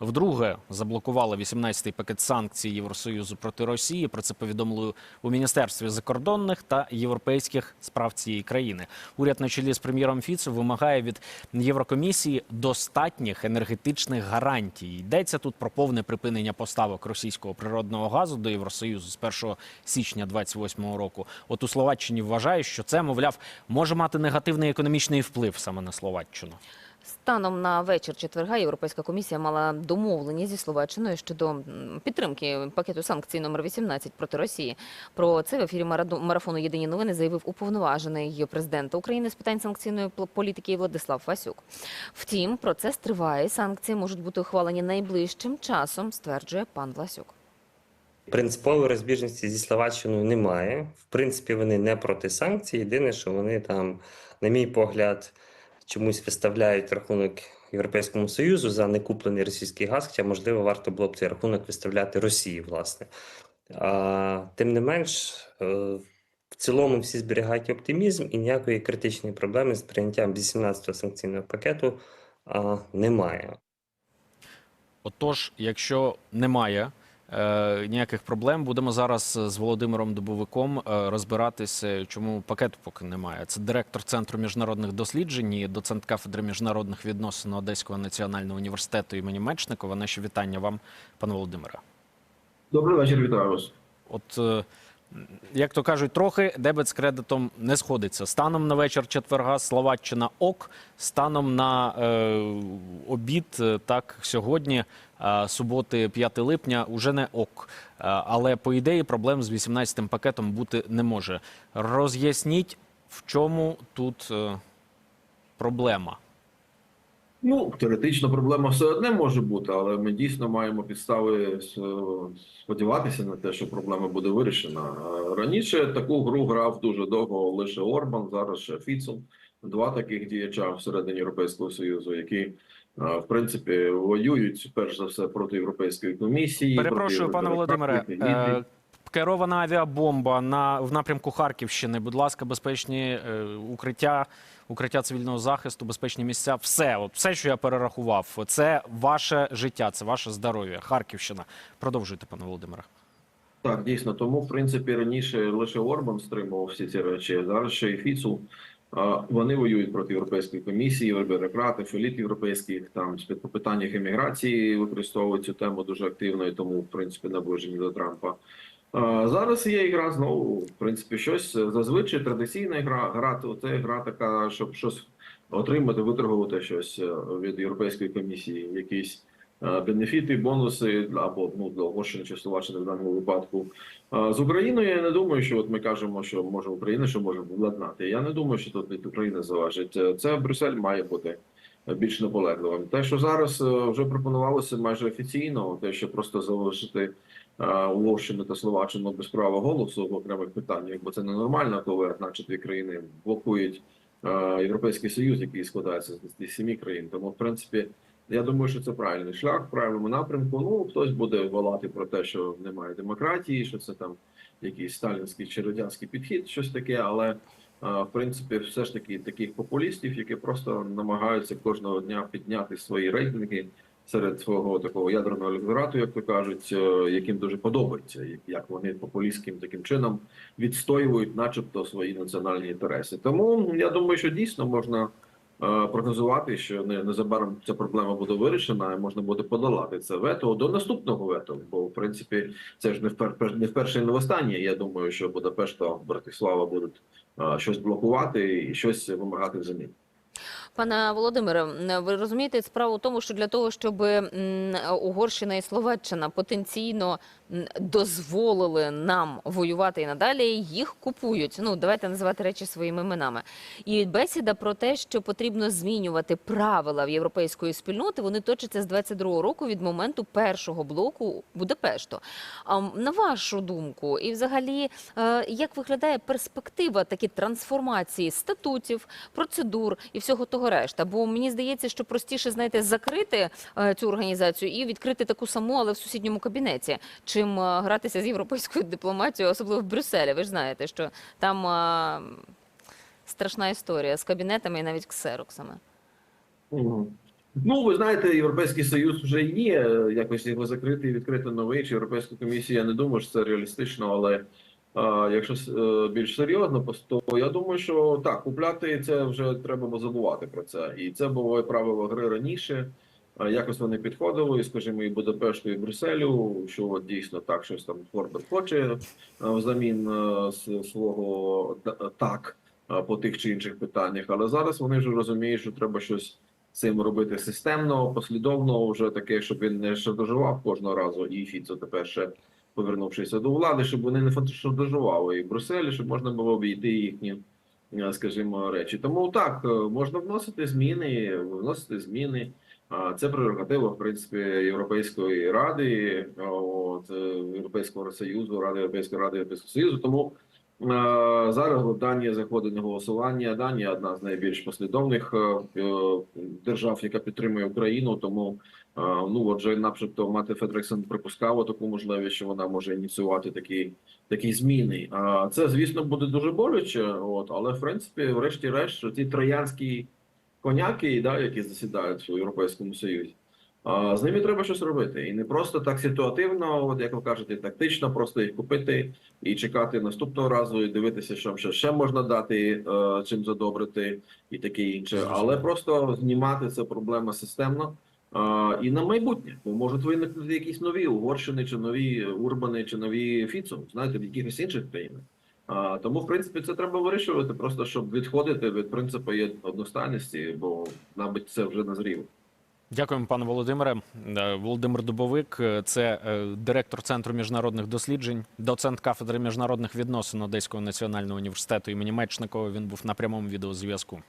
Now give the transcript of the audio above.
вдруге заблокувала 18-й пакет санкцій Євросоюзу проти Росії. Про це повідомили у міністерстві закордонних та європейських справ цієї країни. Уряд на чолі з прем'єром Фіцо вимагає від Єврокомісії достатніх енергетичних гарантій. Йдеться тут про повне припинення поставок російського природного газу до Євросоюзу з 1 січня 28 року. От у Словаччині вважають, що це, мовляв, може мати негативний економічний вплив саме на Словаччину. Станом на вечір четверга Європейська комісія мала домовлення зі Словаччиною щодо підтримки пакету санкцій номер 18 проти Росії. Про це в ефірі марафону Єдині новини заявив уповноважений президента України з питань санкційної політики Владислав Васюк. Втім, процес триває. Санкції можуть бути ухвалені найближчим часом, стверджує пан Власюк. Принципової розбіжності зі Словаччиною немає. В принципі, вони не проти санкцій. Єдине, що вони там, на мій погляд, чомусь виставляють рахунок Європейському Союзу за некуплений російський газ, хоча, можливо, варто було б цей рахунок виставляти Росії, власне. А, тим не менш, е, в цілому всі зберігають оптимізм і ніякої критичної проблеми з прийняттям 18-го санкційного пакету а, немає. Отож, якщо немає ніяких проблем, будемо зараз з Володимиром Дубовиком е, розбиратися, чому пакету поки немає. Це директор Центру міжнародних досліджень, і доцент кафедри міжнародних відносин Одеського національного університету імені Мечникова. Наші вітання вам, пане Володимире. Добрий вечір, вітаю вас. От е, як то кажуть, трохи дебет з кредитом не сходиться. Станом на вечір четверга Словаччина ок. Станом на е, обід, е, так сьогодні, е, суботи, 5 липня, уже не ок. Е, але по ідеї проблем з 18-м пакетом бути не може. Роз'ясніть, в чому тут е, проблема. Ну, теоретично проблема все одне може бути, але ми дійсно маємо підстави е, сподіватися на те, що проблема буде вирішена. Раніше таку гру грав дуже довго лише Орбан, зараз ще Фіцел. Два таких діяча всередині Європейського Союзу, які е, в принципі воюють перш за все проти Європейської комісії. Перепрошую, проти пане Володимире. Євробюрократії. Е, керована авіабомба на в напрямку Харківщини. Будь ласка, безпечні е, укриття, укриття цивільного захисту, безпечні місця. Все, от все, що я перерахував, це ваше життя, це ваше здоров'я. Харківщина. Продовжуйте, пане Володимире. Так, дійсно. Тому, в принципі, раніше лише Орбан стримував всі ці речі. Зараз ще і Фіцул. Вони воюють проти Європейської комісії, бюрократи, еліт європейських там по питаннях еміграції використовують цю тему дуже активно, і тому, в принципі, наближені до Трампа. Зараз є ігра знову, в принципі, щось зазвичай традиційна гра. Гра це гра така, щоб щось отримати, виторгувати щось е, від Європейської комісії, якісь е, бенефіти, бонуси або ну для Угорщини чи Словаччини в даному випадку. Е, З Україною я не думаю, що от ми кажемо, що може Україна, що може владнати. Я не думаю, що тут від України залежить. Е, Це Брюссель має бути більш наполегливим. Те, що зараз е, вже пропонувалося майже офіційно, те, що просто залишити е, Угорщину та Словаччину без права голосу в окремих питаннях, бо це ненормально, коли одна чи дві країни блокують е, Європейський Союз, який складається з семи країн. Тому, в принципі, я думаю, що це правильний шлях в правильному напрямку. Ну хтось буде волати про те, що немає демократії, що це там якийсь сталінський чи радянський підхід, щось таке, але в принципі, все ж таки таких популістів, які просто намагаються кожного дня підняти свої рейтинги серед свого такого ядерного електорату, як то кажуть, е, яким дуже подобається, як- вони популістським таким чином відстоюють, начебто, свої національні інтереси. Тому я думаю, що дійсно можна прогнозувати, що не незабаром ця проблема буде вирішена, і можна буде подолати це вето до наступного вето. Бо в принципі це ж не впер не вперше не востаннє. Я думаю, що Будапешт та Братислава будуть е, щось блокувати і щось вимагати взамін. Пане Володимире, ви розумієте, справа в тому, що для того, щоб Угорщина і Словаччина потенційно дозволили нам воювати і надалі, їх купують. Ну давайте називати речі своїми іменами. І бесіда про те, що потрібно змінювати правила в європейської спільноти, вони точаться з 22-го року від моменту першого блоку Будапешту. А на вашу думку, і взагалі, е, як виглядає перспектива такі трансформації статутів, процедур і всього того решта? Бо мені здається, що простіше знаєте закрити е, цю організацію і відкрити таку саму, але в сусідньому кабінеті, чим е, гратися з європейською дипломатією, особливо в Брюсселі. Ви ж знаєте, що там е, страшна історія з кабінетами і навіть ксероксами. Ну, ви знаєте, Європейський Союз вже є, е, якось його закритий, відкрити новий, чи Європейська комісія, я не думаю, що це реалістично, але е, якщо е, більш серйозно, то я думаю, що так, купляти це вже треба забувати про це. І це було правило гри раніше. Якось вони підходили, скажімо, і Будапешту, і Брюсселю, що от дійсно так, щось там Корбет хоче е, взамін е, свого так е, по тих чи інших питаннях. Але зараз вони вже розуміють, що треба щось цим робити системно, послідовно, вже таке, щоб він не шантажував кожного разу. І Фіцо тепер ще повернувшися до влади, щоб вони не шантажували і Брюсселі, щоб можна було обійти їхні, скажімо, речі. Тому так можна вносити зміни, вносити зміни. Це прерогатива, в принципі, Європейської ради, от, е, Європейського Союзу, Ради Європейської ради Європейського Союзу. Тому зараз Данія заходить на голосування. Данія одна з найбільш послідовних е, е, держав, яка підтримує Україну. Тому ну отже, начебто, мати Федрексон припускала таку можливість, що вона може ініціювати такі, такі зміни. Це, звісно, буде дуже боляче. От, але в принципі, врешті-решт, ці троянські коняки, да, які засідають у Європейському Союзі. З ними треба щось робити. І не просто так ситуативно, от як ви кажете, тактично, просто їх купити і чекати наступного разу, і дивитися, що ще, ще можна дати, е, чим задобрити, і таке інше. Але просто знімати це проблема системно. І на майбутнє, бо можуть виникнути якісь нові Угорщини, чи нові Урбани, чи нові Фіцо, знаєте, в якихось інших країнах. А, тому, в принципі, це треба вирішувати, просто щоб відходити від принципу одностайності, бо, мабуть, це вже назріло. Дякуємо, пане Володимире. Е, Володимир Дубовик, е, це е, директор центру міжнародних досліджень, доцент кафедри міжнародних відносин Одеського національного університету імені Мечникова. Він був на прямому відеозв'язку.